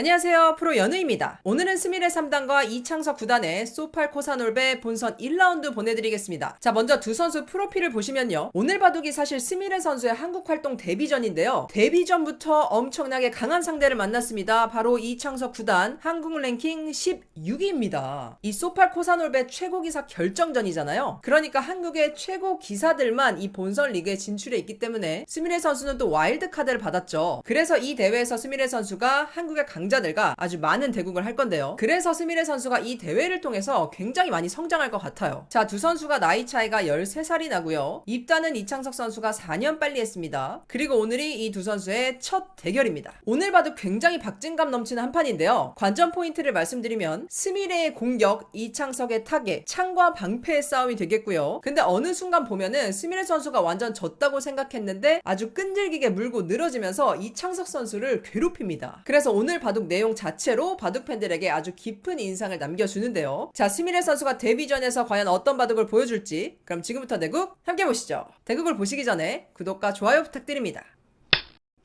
안녕하세요. 프로 연우입니다. 오늘은 스미레 3단과 이창석 9단의 소팔 코사놀베 본선 1라운드 보내드리겠습니다. 자, 먼저 두 선수 프로필을 보시면요. 오늘 바둑이 사실 스미레 선수의 한국 활동 데뷔전인데요. 데뷔전부터 엄청나게 강한 상대를 만났습니다. 바로 이창석 9단 한국 랭킹 16위입니다. 이 소팔 코사놀베 최고 기사 결정전이잖아요. 그러니까 한국의 최고 기사들만 이 본선 리그에 진출해 있기 때문에 스미레 선수는 또 와일드 카드를 받았죠. 그래서 이 대회에서 스미레 선수가 한국의 강 자들과 아주 많은 대국을 할 건데요. 그래서 스미레 선수가 이 대회를 통해서 굉장히 많이 성장할 것 같아요. 자, 두 선수가 나이 차이가 13살이 나고요. 입단은 이창석 선수가 4년 빨리 했습니다. 그리고 오늘이 이 두 선수의 첫 대결입니다. 오늘 봐도 굉장히 박진감 넘치는 한 판인데요. 관전 포인트를 말씀드리면 스미레의 공격, 이창석의 타겟, 창과 방패의 싸움이 되겠고요. 근데 어느 순간 보면은 스미레 선수가 완전 졌다고 생각했는데 아주 끈질기게 물고 늘어지면서 이창석 선수를 괴롭힙니다. 그래서 오늘 바둑 내용 자체로 바둑 팬들에게 아주 깊은 인상을 남겨주는데요. 자, 스미레 선수가 데뷔전에서 과연 어떤 바둑을 보여줄지 그럼 지금부터 대국 함께 보시죠. 대국을 보시기 전에 구독과 좋아요 부탁드립니다.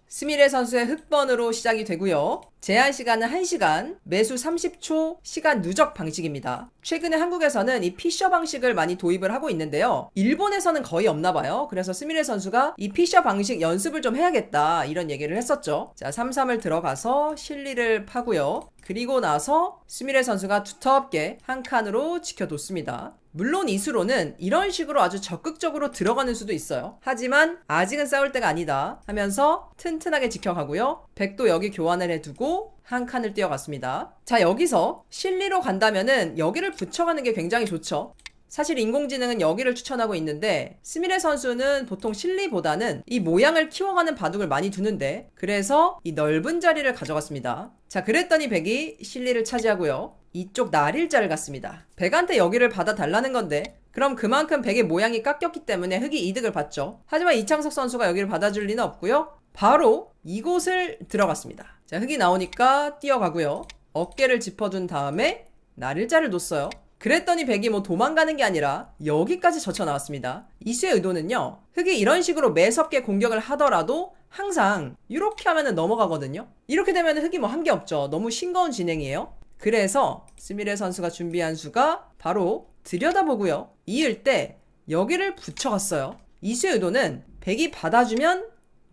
스미레 선수의 흑번으로 시작이 되고요. 제한 시간은 1시간, 매수 30초, 시간 누적 방식입니다. 최근에 한국에서는 이 피셔 방식을 많이 도입을 하고 있는데요. 일본에서는 거의 없나 봐요. 그래서 스미레 선수가 이 피셔 방식 연습을 좀 해야겠다 이런 얘기를 했었죠. 자, 3-3을 들어가서 실리를 파고요. 그리고 나서 스미레 선수가 두텁게 한 칸으로 지켜뒀습니다. 물론 이수로는 이런 식으로 아주 적극적으로 들어가는 수도 있어요. 하지만 아직은 싸울 때가 아니다 하면서 튼튼하게 지켜가고요. 백도 여기 교환을 해두고 한 칸을 뛰어갔습니다. 자 여기서 실리로 간다면은 여기를 붙여가는 게 굉장히 좋죠. 사실 인공지능은 여기를 추천하고 있는데 스미레 선수는 보통 실리보다는 이 모양을 키워가는 바둑을 많이 두는데 그래서 이 넓은 자리를 가져갔습니다. 자 그랬더니 백이 실리를 차지하고요. 이쪽 날일자를 갔습니다. 백한테 여기를 받아달라는 건데 그럼 그만큼 백의 모양이 깎였기 때문에 흑이 이득을 봤죠. 하지만 이창석 선수가 여기를 받아줄 리는 없고요. 바로 이곳을 들어갔습니다. 자 흑이 나오니까 뛰어가고요. 어깨를 짚어준 다음에 날일자를 놓았어요. 그랬더니 백이 뭐 도망가는 게 아니라 여기까지 젖혀 나왔습니다. 이수의 의도는요. 흑이 이런 식으로 매섭게 공격을 하더라도 항상 이렇게 하면은 넘어가거든요. 이렇게 되면 흑이 뭐 한 게 없죠. 너무 싱거운 진행이에요. 그래서 스미레 선수가 준비한 수가 바로 들여다보고요. 이을 때 여기를 붙여갔어요. 이수의 의도는 백이 받아주면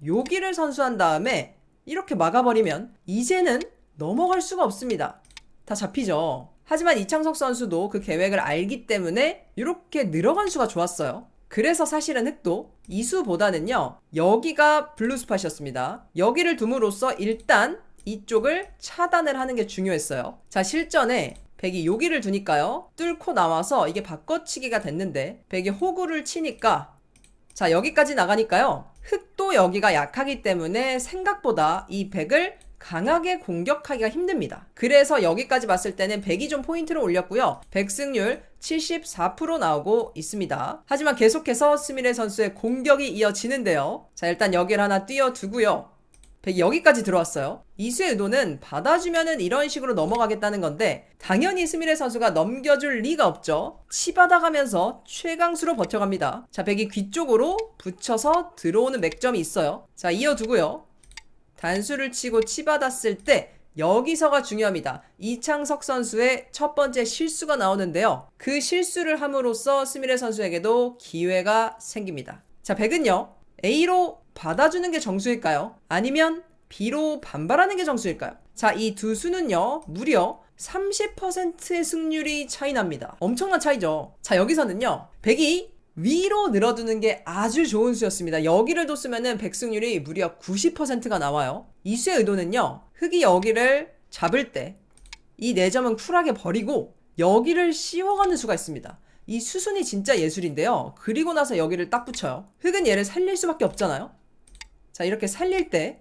여기를 선수한 다음에 이렇게 막아버리면 이제는 넘어갈 수가 없습니다. 다 잡히죠. 하지만 이창석 선수도 그 계획을 알기 때문에 이렇게 늘어간 수가 좋았어요. 그래서 사실은 흑도 이수보다는요, 여기가 블루 스팟이었습니다. 여기를 둠으로써 일단 이쪽을 차단을 하는 게 중요했어요. 자, 실전에 백이 여기를 두니까요, 뚫고 나와서 이게 바꿔치기가 됐는데, 백이 호구를 치니까, 자, 여기까지 나가니까요, 흑도 여기가 약하기 때문에 생각보다 이 백을 강하게 공격하기가 힘듭니다. 그래서 여기까지 봤을 때는 100이 좀 포인트를 올렸고요. 백승률 74% 나오고 있습니다. 하지만 계속해서 스미레 선수의 공격이 이어지는데요. 자, 일단 여기를 하나 띄워두고요. 100이 여기까지 들어왔어요. 이수의 의도는 받아주면은 이런 식으로 넘어가겠다는 건데 당연히 스미레 선수가 넘겨줄 리가 없죠. 치받아가면서 최강수로 버텨갑니다. 자, 100이 귀 쪽으로 붙여서 들어오는 맥점이 있어요. 자, 이어두고요. 단수를 치고 치받았을 때 여기서가 중요합니다. 이창석 선수의 첫 번째 실수가 나오는데요. 그 실수를 함으로써 스미레 선수에게도 기회가 생깁니다. 자, 백은요. A로 받아주는 게 정수일까요? 아니면 B로 반발하는 게 정수일까요? 자, 이 두 수는요. 무려 30%의 승률이 차이 납니다. 엄청난 차이죠. 자, 여기서는요. 백이 위로 늘어두는 게 아주 좋은 수였습니다. 여기를 뒀으면은 백승률이 무려 90%가 나와요. 이 수의 의도는요. 흑이 여기를 잡을 때이 4점은 쿨하게 버리고 여기를 씌워가는 수가 있습니다. 이 수순이 진짜 예술인데요. 그리고 나서 여기를 딱 붙여요. 흑은 얘를 살릴 수밖에 없잖아요. 자, 이렇게 살릴 때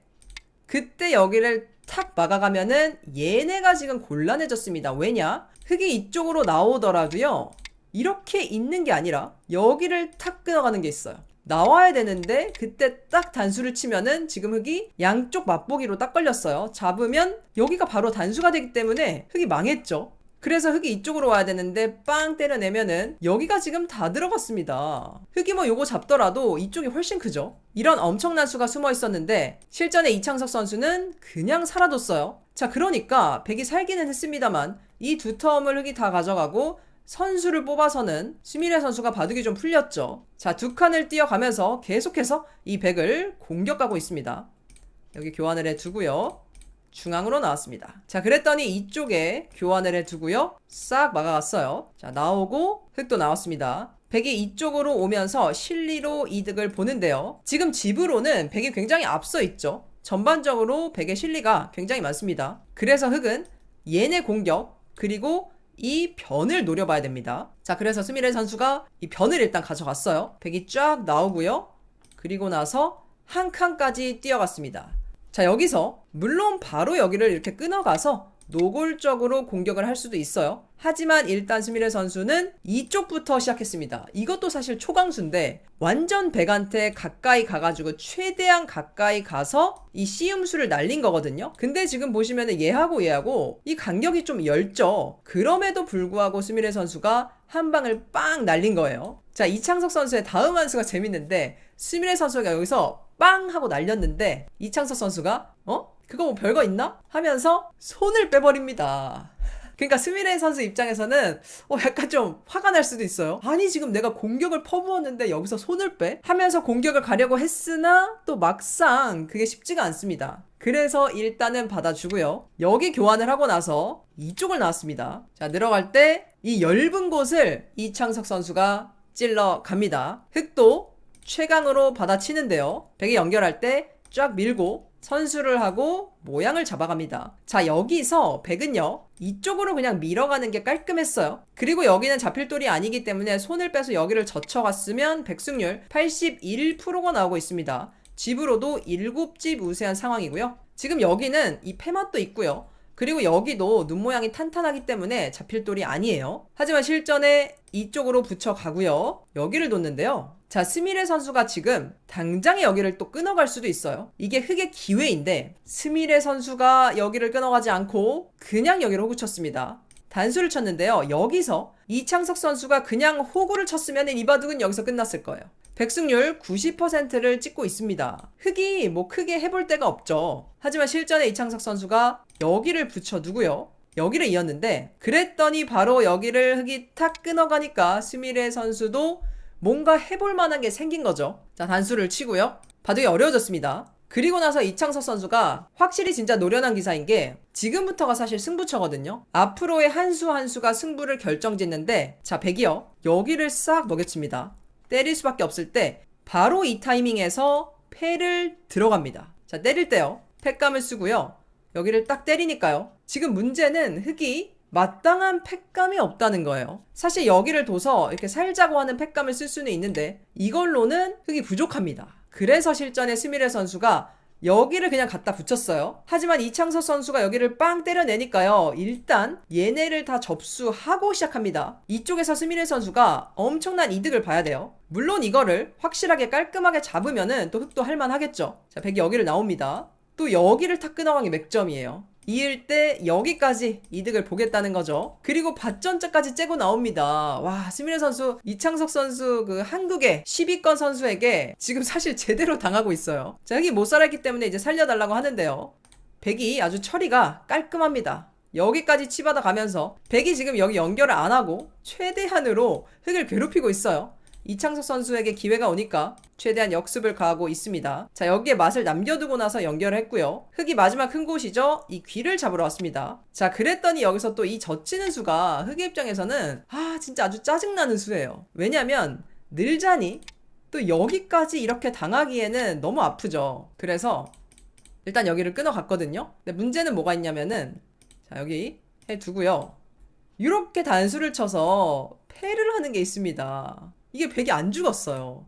그때 여기를 탁 막아가면은 얘네가 지금 곤란해졌습니다. 왜냐? 흑이 이쪽으로 나오더라도요. 이렇게 있는 게 아니라 여기를 탁 끊어가는 게 있어요. 나와야 되는데 그때 딱 단수를 치면은 지금 흑이 양쪽 맛보기로 딱 걸렸어요. 잡으면 여기가 바로 단수가 되기 때문에 흑이 망했죠. 그래서 흙이 이쪽으로 와야 되는데 빵 때려내면은 여기가 지금 다 들어갔습니다. 흙이 뭐 요거 잡더라도 이쪽이 훨씬 크죠? 이런 엄청난 수가 숨어 있었는데 실전에 이창석 선수는 그냥 살아뒀어요. 자, 그러니까 백이 살기는 했습니다만 이 두 텀을 흙이 다 가져가고 선수를 뽑아서는 스미레 선수가 바둑이 좀 풀렸죠. 자, 두 칸을 뛰어가면서 계속해서 이 백을 공격하고 있습니다. 여기 교환을 해 두고요. 중앙으로 나왔습니다. 자, 그랬더니 이쪽에 교환을 해 두고요. 싹 막아갔어요. 자, 나오고 흙도 나왔습니다. 백이 이쪽으로 오면서 실리로 이득을 보는데요. 지금 집으로는 백이 굉장히 앞서 있죠. 전반적으로 백의 실리가 굉장히 많습니다. 그래서 흙은 얘네 공격 그리고 이 변을 노려봐야 됩니다. 자, 그래서 스미레 선수가 이 변을 일단 가져갔어요. 백이 쫙 나오고요. 그리고 나서 한 칸까지 뛰어갔습니다. 자, 여기서 물론 바로 여기를 이렇게 끊어가서 노골적으로 공격을 할 수도 있어요. 하지만 일단 스미레 선수는 이쪽부터 시작했습니다. 이것도 사실 초강수인데 완전 백한테 가까이 가가지고 최대한 가까이 가서 이 씨음수를 날린 거거든요. 근데 지금 보시면은 얘하고 얘하고 이 간격이 좀 넓죠. 그럼에도 불구하고 스미레 선수가 한 방을 빵 날린 거예요. 자, 이창석 선수의 다음 한 수가 재밌는데 스미레 선수가 여기서 빵 하고 날렸는데 이창석 선수가 어? 그거 뭐 별거 있나? 하면서 손을 빼버립니다. 그러니까 스미레 선수 입장에서는 어 약간 좀 화가 날 수도 있어요. 아니 지금 내가 공격을 퍼부었는데 여기서 손을 빼? 하면서 공격을 가려고 했으나 또 막상 그게 쉽지가 않습니다. 그래서 일단은 받아주고요. 여기 교환을 하고 나서 이쪽을 나왔습니다. 자 들어갈 때 이 엷은 곳을 이창석 선수가 찔러 갑니다. 흙도 최강으로 받아치는데요. 백이 연결할 때 쫙 밀고 선수를 하고 모양을 잡아갑니다. 자, 여기서 백은요, 이쪽으로 그냥 밀어가는 게 깔끔했어요. 그리고 여기는 잡힐 돌이 아니기 때문에 손을 빼서 여기를 젖혀갔으면 백승률 81%가 나오고 있습니다. 집으로도 7집 우세한 상황이고요. 지금 여기는 이 패맛도 있고요. 그리고 여기도 눈 모양이 탄탄하기 때문에 잡힐 돌이 아니에요. 하지만 실전에 이쪽으로 붙여가고요. 여기를 뒀는데요. 자, 스미레 선수가 지금 당장에 여기를 또 끊어갈 수도 있어요. 이게 흙의 기회인데 스미레 선수가 여기를 끊어가지 않고 그냥 여기를 호구 쳤습니다. 단수를 쳤는데요. 여기서 이창석 선수가 그냥 호구를 쳤으면 이 바둑은 여기서 끝났을 거예요. 백승률 90%를 찍고 있습니다. 흙이 뭐 크게 해볼 데가 없죠. 하지만 실전에 이창석 선수가 여기를 붙여두고요. 여기를 이었는데 그랬더니 바로 여기를 흙이 탁 끊어가니까 스미레 선수도 뭔가 해볼 만한 게 생긴 거죠. 자, 단수를 치고요. 바둑이 어려워졌습니다. 그리고 나서 이창석 선수가 확실히 진짜 노련한 기사인 게 지금부터가 사실 승부처거든요. 앞으로의 한 수 한 수가 승부를 결정짓는데 자, 백이요. 여기를 싹 먹여칩니다. 때릴 수밖에 없을 때 바로 이 타이밍에서 패를 들어갑니다. 자, 때릴 때요. 패감을 쓰고요. 여기를 딱 때리니까요. 지금 문제는 흙이 마땅한 팩감이 없다는 거예요. 사실 여기를 둬서 이렇게 살자고 하는 팩감을 쓸 수는 있는데 이걸로는 흙이 부족합니다. 그래서 실전에 스미레 선수가 여기를 그냥 갖다 붙였어요. 하지만 이창섭 선수가 여기를 빵 때려내니까요. 일단 얘네를 다 접수하고 시작합니다. 이쪽에서 스미레 선수가 엄청난 이득을 봐야 돼요. 물론 이거를 확실하게 깔끔하게 잡으면은 또 흙도 할만하겠죠. 자, 백이 여기를 나옵니다. 또 여기를 탁 끊어간 게 맥점이에요. 이을 때 여기까지 이득을 보겠다는 거죠. 그리고 밭전자까지 째고 나옵니다. 와, 스미레 선수, 이창석 선수 그 한국의 10위권 선수에게 지금 사실 제대로 당하고 있어요. 자, 여기 못 살았기 때문에 이제 살려달라고 하는데요. 백이 아주 처리가 깔끔합니다. 여기까지 치받아 가면서 백이 지금 여기 연결을 안 하고 최대한으로 흙을 괴롭히고 있어요. 이창석 선수에게 기회가 오니까 최대한 역습을 가하고 있습니다. 자, 여기에 맛을 남겨두고 나서 연결을 했고요. 흙이 마지막 큰 곳이죠. 이 귀를 잡으러 왔습니다. 자, 그랬더니 여기서 또 이 젖히는 수가 흙의 입장에서는 아, 진짜 아주 짜증나는 수예요. 왜냐면 늘자니 또 여기까지 이렇게 당하기에는 너무 아프죠. 그래서 일단 여기를 끊어갔거든요. 근데 문제는 뭐가 있냐면은 자, 여기 해두고요. 이렇게 단수를 쳐서 패를 하는 게 있습니다. 이게 백이 안 죽었어요.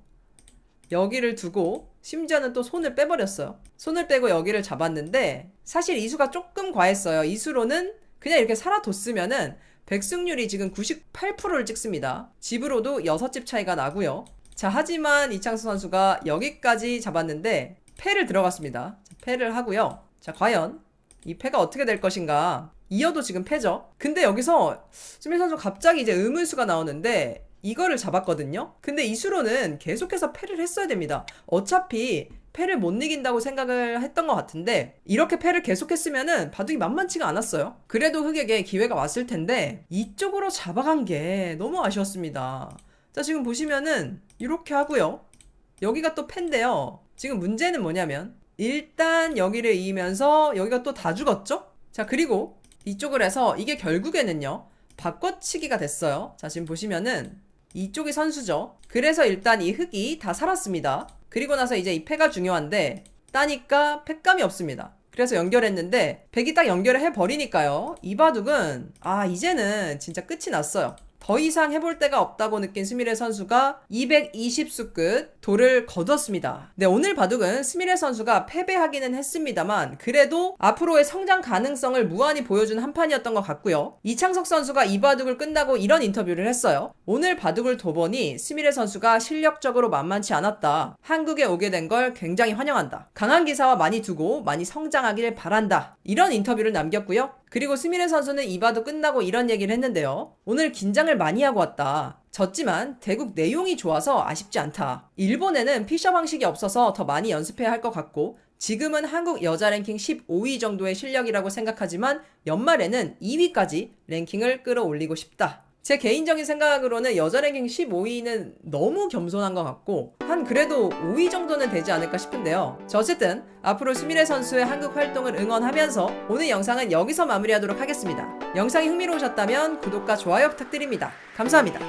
여기를 두고 심지어는 또 손을 빼버렸어요. 손을 빼고 여기를 잡았는데 사실 이수가 조금 과했어요. 이수로는 그냥 이렇게 살아뒀으면은 백승률이 지금 98%를 찍습니다. 집으로도 6집 차이가 나고요. 자, 하지만 이창수 선수가 여기까지 잡았는데 패를 들어갔습니다. 자, 패를 하고요. 자, 과연 이 패가 어떻게 될 것인가. 이어도 지금 패죠. 근데 여기서 수민 선수 갑자기 이제 의문수가 나오는데 이거를 잡았거든요. 근데 이 수로는 계속해서 패를 했어야 됩니다. 어차피 패를 못 이긴다고 생각을 했던 것 같은데 이렇게 패를 계속했으면은 바둑이 만만치가 않았어요. 그래도 흑에게 기회가 왔을 텐데 이쪽으로 잡아간 게 너무 아쉬웠습니다. 자 지금 보시면은 이렇게 하고요. 여기가 또 패인데요. 지금 문제는 뭐냐면 일단 여기를 이으면서 여기가 또 다 죽었죠? 자 그리고 이쪽을 해서 이게 결국에는요 바꿔치기가 됐어요. 자 지금 보시면은 이쪽이 선수죠. 그래서 일단 이 흑이 다 살았습니다. 그리고 나서 이제 이 패가 중요한데 따니까 패감이 없습니다. 그래서 연결했는데 백이 딱 연결을 해버리니까요. 이 바둑은 아 이제는 진짜 끝이 났어요. 더 이상 해볼 데가 없다고 느낀 스미레 선수가 220수 끝 돌을 거뒀습니다. 네, 오늘 바둑은 스미레 선수가 패배하기는 했습니다만 그래도 앞으로의 성장 가능성을 무한히 보여준 한 판이었던 것 같고요. 이창석 선수가 이 바둑을 끝나고 이런 인터뷰를 했어요. 오늘 바둑을 둬보니 스미레 선수가 실력적으로 만만치 않았다. 한국에 오게 된 걸 굉장히 환영한다. 강한 기사와 많이 두고 많이 성장하길 바란다. 이런 인터뷰를 남겼고요. 그리고 스미레 선수는 이 바둑 끝나고 이런 얘기를 했는데요. 오늘 긴장을 많이 하고 왔다. 졌지만 대국 내용이 좋아서 아쉽지 않다. 일본에는 피셔 방식이 없어서 더 많이 연습해야 할 것 같고 지금은 한국 여자 랭킹 15위 정도의 실력이라고 생각하지만 연말에는 2위까지 랭킹을 끌어올리고 싶다. 제 개인적인 생각으로는 여자 랭킹 15위는 너무 겸손한 것 같고 한 그래도 5위 정도는 되지 않을까 싶은데요. 자 어쨌든 앞으로 수미래 선수의 한국 활동을 응원하면서 오늘 영상은 여기서 마무리하도록 하겠습니다. 영상이 흥미로우셨다면 구독과 좋아요 부탁드립니다. 감사합니다.